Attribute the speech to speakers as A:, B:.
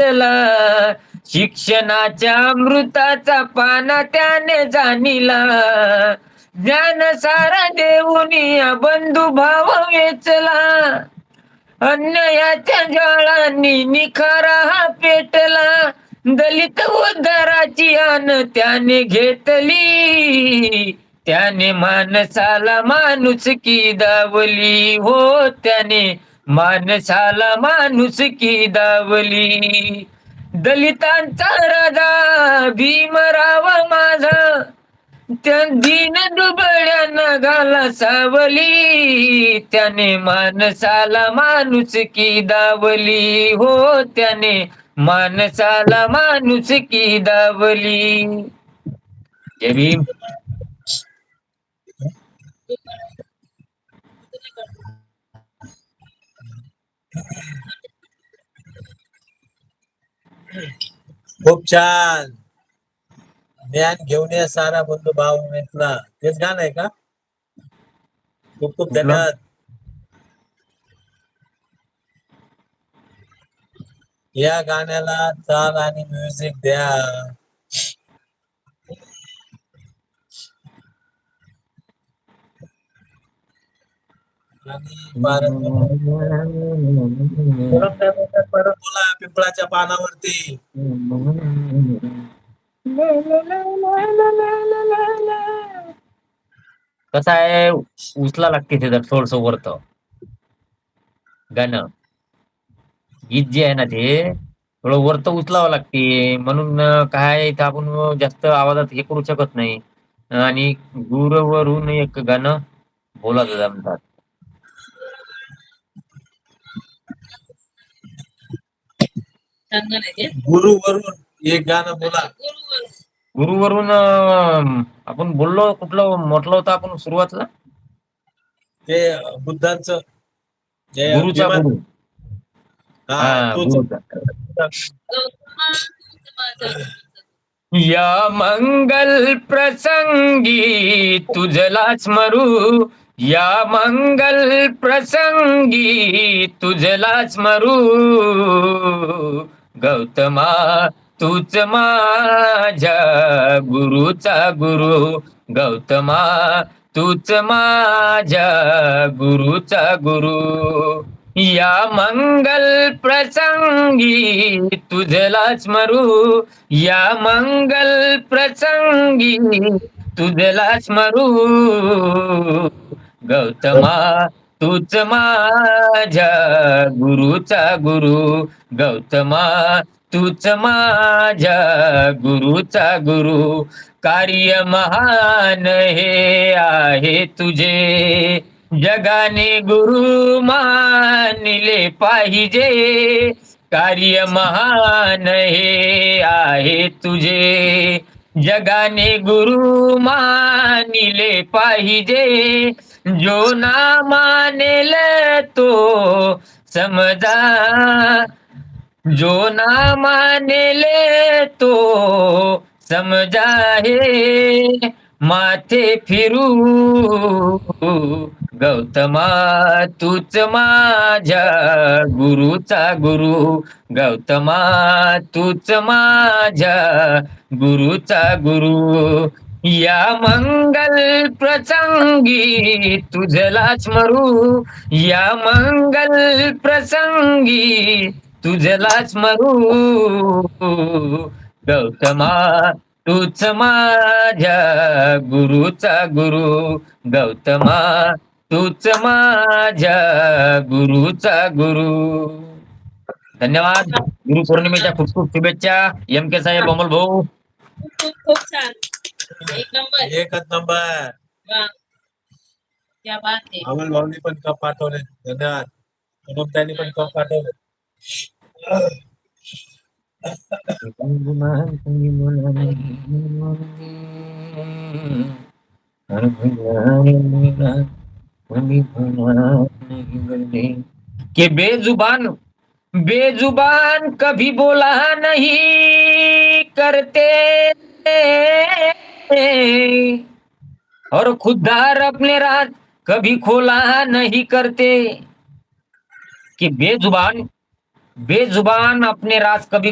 A: घेतला शिक्षणाच्या अमृताचा पाना त्याने जाणीला. ज्ञान सारा देऊन बंधू भाव वेचला. अन्यायाच्या ज्वाळांनी निखारा हा पेटला. दलित उद्धाराची आन त्याने घेतली. त्याने माणसाला माणूस की दावली. हो त्याने माणसाला माणूस की दावली. दलितांचा राजा भीमराव माझा. त्या दिन दुबळ्यांना घाला सावली. त्याने माणसाला माणूस की दावली. हो त्याने माणसाला माणूस की दावली. जय भीम.
B: खूप छान. ज्ञान घेऊन या सारा बंधू भाव मित्रा. तेच गाणं आहे का? खूप खूप धन्यवाद. या गाण्याला चाल आणि म्युझिक द्या. बोला पिंपळाच्या पानावरती.
A: कसं आहे? उचला लागते ते जर थोडस वरत. गाणं. गीत जे आहे ना ते थोडं वरत उचलावं लागते. म्हणून काय इथं आपण जास्त आवाजात हे करू शकत नाही. आणि दूरवरून एक गाणं बोलायचं जमतात.
B: गुरु वरून एक गाणं बोला.
A: गुरुवरून. आपण बोललो कुठलं म्हटलं होतं आपण सुरुवातला?
B: ते बुद्धांचं जे
A: गुरुचा गुरु. या मंगल प्रसंगी तुझला स्मरू या मंगल प्रसंगी तुझला स्मरू गौतमा तूच माझ्या गुरुचा गुरु. गौतमा तूच माझ्या गुरुचा गुरु. या मंगल प्रसंगी तुझला स्मरू या मंगल प्रसंगी तुझला स्मरू गौतमा तूच माझ्या गुरुचा गुरु गौतमा तूच माझ्या गुरुचा गुरु. कार्य महान हे आहे तुझे. जगाने गुरु मानले पाहिजे. कार्य महान हे आहे तुझे. जगाने गुरु मानिले पाहिजे. जो ना मानेल तो समजा जो ना मानेले तो समजा हे माथे फिरू. गौतमा तूच माझ्या गुरुचा गुरु. गौतमा तूच माझ्या गुरुचा गुरु. या मंगल प्रसंगी तुझला स्मरू या मंगल प्रसंगी तुझला स्मरू गौतमा तूच माझ्या गुरुचा गुरु. गौतमा तूच माझ्या गुरुचा गुरु. धन्यवाद. गुरु पौर्णिमेच्या खूप खूप शुभेच्छा. एम के साहेब अमोल भाऊ.
C: खूप खूप छान. एक नंबर। क्या बात है।
B: अमोल भाऊनी पण कप पाठवले धन्यवाद. अनुप त्यांनी पण कप पाठवले.
A: के बेजुबान बेजुबान कभी बोला नहीं करते। और खुददार अपने राज कभी खोला नहीं करते। कि बेजुबान बेजुबान अपने राज कभी